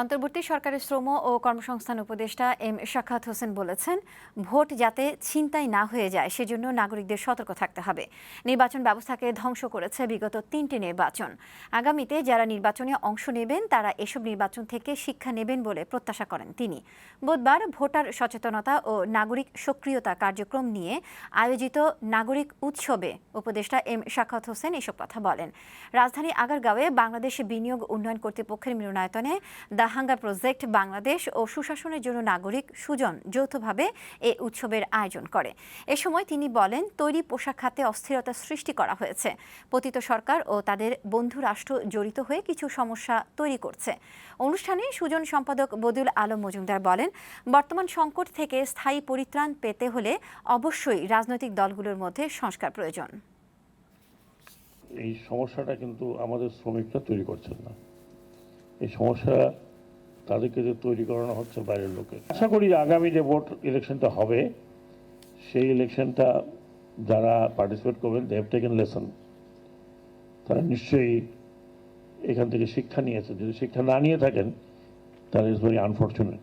অন্তর্বর্তী সরকারের শ্রম ও কর্মসংস্থান উপদেষ্টা এম শাখাত হোসেন বলেছেন, ভোট যাতে ছিনতাই না হয়ে যায়, সেজন্য নাগরিকদের সতর্ক থাকতে হবে। নির্বাচন ব্যবস্থাকে ধ্বংস করেছে বিগত তিনটি নির্বাচন। আগামীতে যারা নির্বাচনে অংশ নেবেন, তারা এসব নির্বাচন থেকে শিক্ষা নেবেন বলে প্রত্যাশা করেন তিনি। বুধবার ভোটার সচেতনতা ও নাগরিক সক্রিয়তা কার্যক্রম নিয়ে আয়োজিত নাগরিক উৎসবে উপদেষ্টা এম শাখাত হোসেন এসব কথা বলেন। রাজধানী আগারগাঁওয়ে বাংলাদেশ বিনিয়োগ উন্নয়ন কর্তৃপক্ষের মিলনায়তনে দাহাঙ্গা প্রজেক্ট বাংলাদেশ ও সুশাসনের জন্য নাগরিক সুজন যৌথভাবে এ উৎসবের আয়োজন করে। এ সময় তিনি বলেন, তৈরি পোশাক খাতে অস্থিরতা সৃষ্টি করা হয়েছে। পতিত সরকার ও তাদের বন্ধু রাষ্ট্র জড়িত হয়ে কিছু সমস্যা তৈরি করছে। অনুষ্ঠানে সুজন সম্পাদক বদুল আলম মজুমদার বলেন, বর্তমান সংকট থেকে স্থায়ী পরিত্রাণ পেতে হলে অবশ্যই রাজনৈতিক দলগুলোর মধ্যে সংস্কার প্রয়োজন। এই সমস্যাটা কিন্তু আমাদের শ্রমিকরা তৈরি করছেন না। এই সমস্যা তাদেরকে যে তৈরি করানো হচ্ছে বাইরের লোকে। আশা করি আগামী যে ভোট ইলেকশনটা হবে, সেই ইলেকশনটা যারা পার্টিসিপেট করবেন দেব টেকেন লেসন তারা নিশ্চয়ই এখান থেকে শিক্ষা নিয়েছে। যদি শিক্ষা না নিয়ে থাকেন, তাহলে ইজ ভেরি আনফর্চুনেট